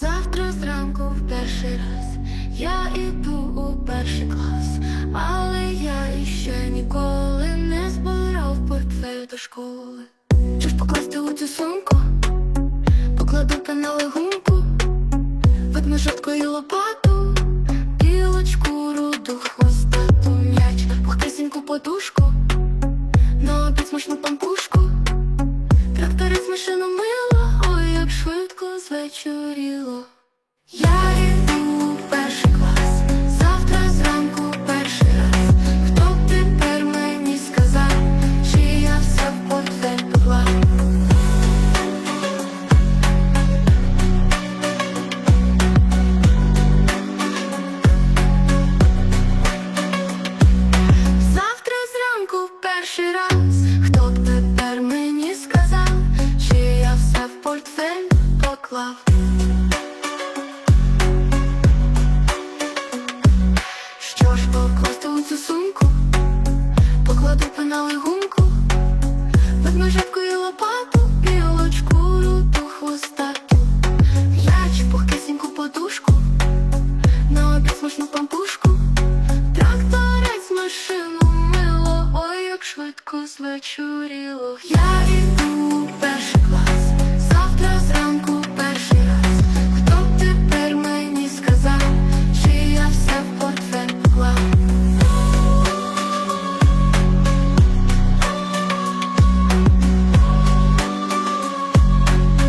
Завтра зранку в перший раз я іду у перший клас, але я іще ніколи не збирав портфель до школи. Чи ж покласти у цю сумку, покладу пенали гумку, ведмежатку і лопату, білочку, руду, хвостату, м'яч, пухкесеньку подушку, на обід смачну пампушку. Швидко. Я пенали гумку, ведмежатку і лопату, білочку, руту, хвостату, м'яч, пухкесеньку подушку, на обід смачну пампушку. Тракторець машину мило, ой, як швидко звечуріло, Я іду